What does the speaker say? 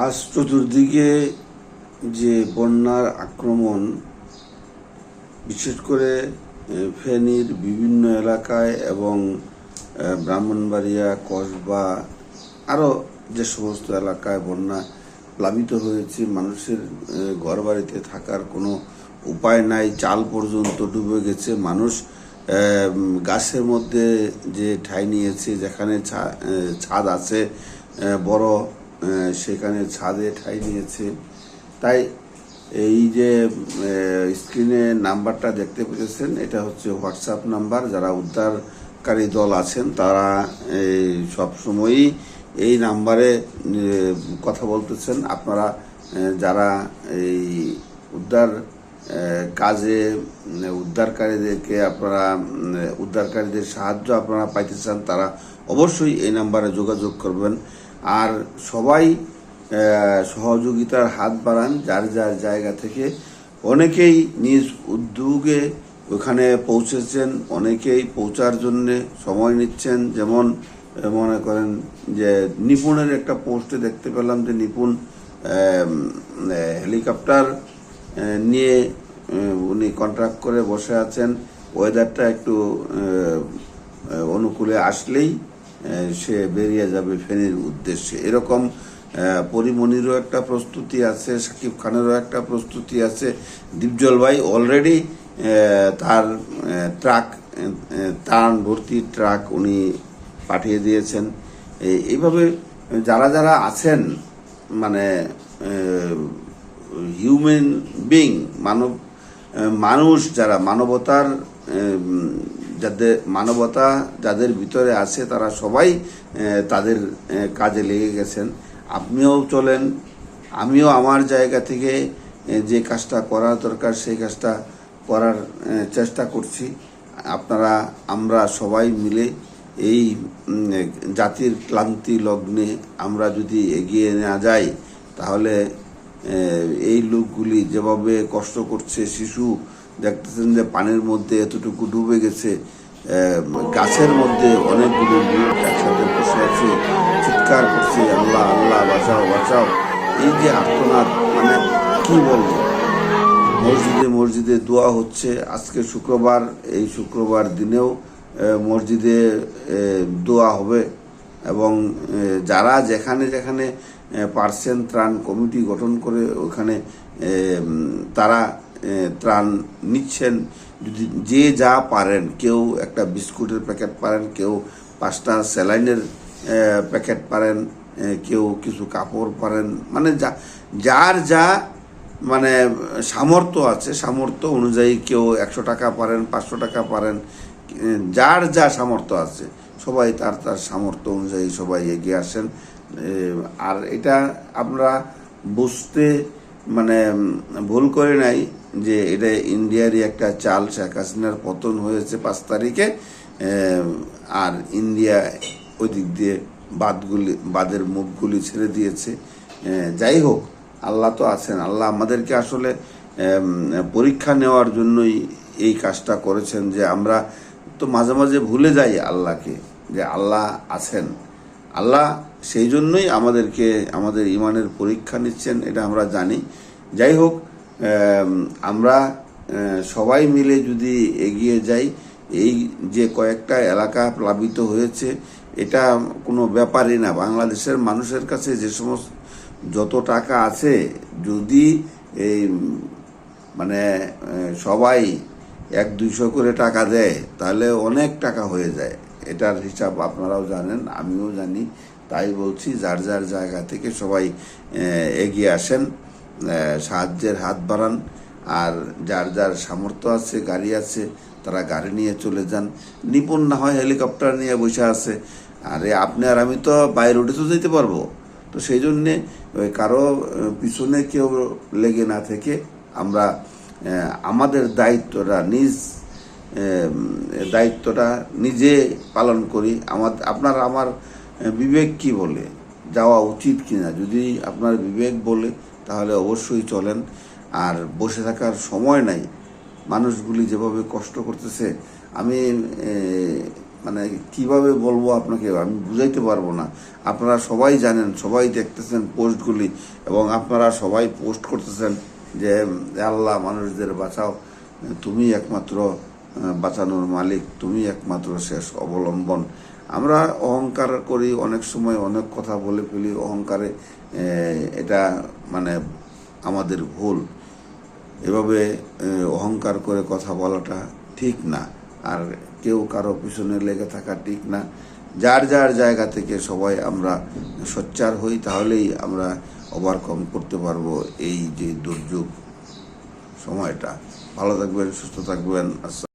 আজ চতুর্দিকে যে বন্যার আক্রমণ, বিশেষ করে ফেনীর বিভিন্ন এলাকায় এবং ব্রাহ্মণবাড়িয়া, কসবা আরও যে সমস্ত এলাকায় বন্যা প্লাবিত হয়েছে, মানুষের ঘর বাড়িতে থাকার কোনো উপায় নাই, চাল পর্যন্ত ডুবে গেছে, মানুষ গাছের মধ্যে যে ঠাই নিয়েছে, যেখানে ছাদ আছে বড় সেখানে ছাদে ঠাই নিয়েছে। তাই এই যে স্ক্রিনে নাম্বারটা দেখতে পেয়েছেন, এটা হচ্ছে হোয়াটসঅ্যাপ নাম্বার। যারা উদ্ধারকারী দল আছেন, তারা সবসময়ই এই নাম্বারে কথা বলতেছেন। আপনারা যারা এই উদ্ধার কাজে উদ্ধারকারীদেরকে আপনারা উদ্ধারকারীদের সাহায্য আপনারা পাইতে চান, তারা অবশ্যই এই নাম্বারে যোগাযোগ করবেন। আর সবাই সহযোগিতার হাত বাড়ান যার যার জায়গা থেকে। অনেকেই নিজ উদ্যোগে ওখানে পৌঁছেছেন, অনেকেই পৌঁছার জন্য সময় নিচ্ছেন। যেমন মনে করেন যে নিপুণের একটা পোস্টে দেখতে পেলাম যে নিপুণ হেলিকপ্টার নিয়ে উনি কন্ট্রাক্ট করে বসে আছেন। ওয়েদারটা একটু অনুকূলে আসলেই সে বেরিয়ে যাবে ফেনীর উদ্দেশ্যে। এরকম পরিমণিরও একটা প্রস্তুতি আছে সাকিব খানেরও একটা প্রস্তুতি আছে। দীপজল ভাই অলরেডি তার ট্রাক আহ, ভর্তি ট্রাক উনি পাঠিয়ে দিয়েছেন। এইভাবে যারা যারা আছেন মানে হিউম্যান বিং মানব মানুষ যারা মানবতার যাদের মানবতা যাদের ভিতরে আছে, তারা সবাই তাদের কাজে লেগে গেছেন। আপনিও চলেন, আমিও আমার জায়গা থেকে যে কাজটা করা দরকার, সেই কাজটা করার চেষ্টা করছি। আপনারা, আমরা সবাই মিলে এই জাতির ক্লান্তি লগ্নে আমরা যদি এগিয়ে না যাই, তাহলে এই লোকগুলি যেভাবে কষ্ট করছে, শিশু দেখতেছেন যে পানির মধ্যে এতটুকু ডুবে গেছে গাছের মধ্যে অনেকগুলো লোক একসাথে বসে আছে চিৎকার করছে আল্লাহ আল্লাহ বাঁচাও বাঁচাও। এই যে আর্তনাদ মানে কি বলব? মসজিদে মসজিদে দোয়া হচ্ছে। আজকে শুক্রবার এই শুক্রবার দিনেও মসজিদে দোয়া হবে এবং যারা যেখানে যেখানে আহ, পারছেন ত্রাণ কমিটি গঠন করে ওখানে তারা ত্রাণ নিচ্ছেন। যদি যে যা পারেন, কেউ একটা বিস্কুটের প্যাকেট পারেন, কেউ পাঁচটা স্যালাইনের প্যাকেট পারেন কেউ কিছু কাপড় পারেন মানে যা, যার যা মানে সামর্থ্য আছে, সামর্থ্য অনুযায়ী কেউ একশো টাকা পারেন, পাঁচশো টাকা পারেন যার যা সামর্থ্য আছে, সবাই তার তার সামর্থ্য অনুযায়ী সবাই এগিয়ে আসেন। আর এটা আমরা বুঝতে মানে ভুল করে নাই। যে এটা ইন্ডিয়ারই একটা চাল শেখ হাসিনার পতন হয়েছে পাঁচ তারিখে আর ইন্ডিয়া ওই দিক দিয়ে বাদগুলি বাদের মুখগুলি ছেড়ে দিয়েছে। যাই হোক, আল্লাহ তো আছেন। আল্লাহ আমাদেরকে আসলে পরীক্ষা নেওয়ার জন্যই এই কাজটা করেছেন যে আমরা তো মাঝে মাঝে ভুলে যাই আল্লাহকে, যে আল্লাহ আছেন। আল্লাহ সেই জন্যই আমাদেরকে, আমাদের ইমানের পরীক্ষা নিচ্ছেন, এটা আমরা জানি। যাই হোক আমরা সবাই মিলে যদি এগিয়ে যাই, এই যে কয়েকটা এলাকা প্লাবিত হয়েছে, এটা কোনো ব্যাপারই না। বাংলাদেশের মানুষের কাছে যে সমস্ত, যত টাকা আছে, যদি এই মানে সবাই এক দুইশো করে টাকা দেয়, তাহলে অনেক টাকা হয়ে যায়। এটার হিসাব আপনারাও জানেন, আমিও জানি, তাই বলছি, যার যার জায়গা থেকে সবাই এগিয়ে আসেন। সাহায্যের হাত বাড়ান। আর যার যার সামর্থ্য আছে, গাড়ি আছে, তারা গাড়ি নিয়ে চলে যান। নিপুণ না হয় হেলিকপ্টার নিয়ে বসে আছে। আরে, আপনি আর আমি তো বাই রোডে তো যেতে পারব। তো সেই জন্যে ওই কারও পিছনে কেউ লেগে না থেকে আমরা আমাদের দায়িত্বটা নিজ দায়িত্বটা নিজে পালন করি। আমার, আপনার, আমার বিবেক কি বলে? যাওয়া উচিত কিনা। যদি আপনার বিবেক বলে, তাহলে অবশ্যই চলেন। আর বসে থাকার সময় নাই। মানুষগুলি যেভাবে কষ্ট করতেছে, আমি মানে কীভাবে বলব আপনাকে? আমি বুঝাইতে পারব না। আপনারা সবাই জানেন, সবাই দেখতেছেন পোস্টগুলি, এবং আপনারা সবাই পোস্ট করতেছেন যে, আল্লাহ, মানুষদের বাঁচাও। তুমি একমাত্র বাঁচানোর মালিক, তুমি একমাত্র শেষ অবলম্বন। আমরা অহংকার করি অনেক সময়, অনেক কথা বলে ফেলি, অহংকারে এটা মানে আমাদের ভুল। এভাবে অহংকার করে কথা বলাটা ঠিক না। আর কেউ কারও পিছনে লেগে থাকা ঠিক না। যার যার জায়গা থেকে সবাই আমরা সোচ্চার হই, তাহলেই আমরা ওভারকম করতে পারব এই যে দুর্যোগ সময়টা। ভালো থাকবেন, সুস্থ থাকবেন আসসালাম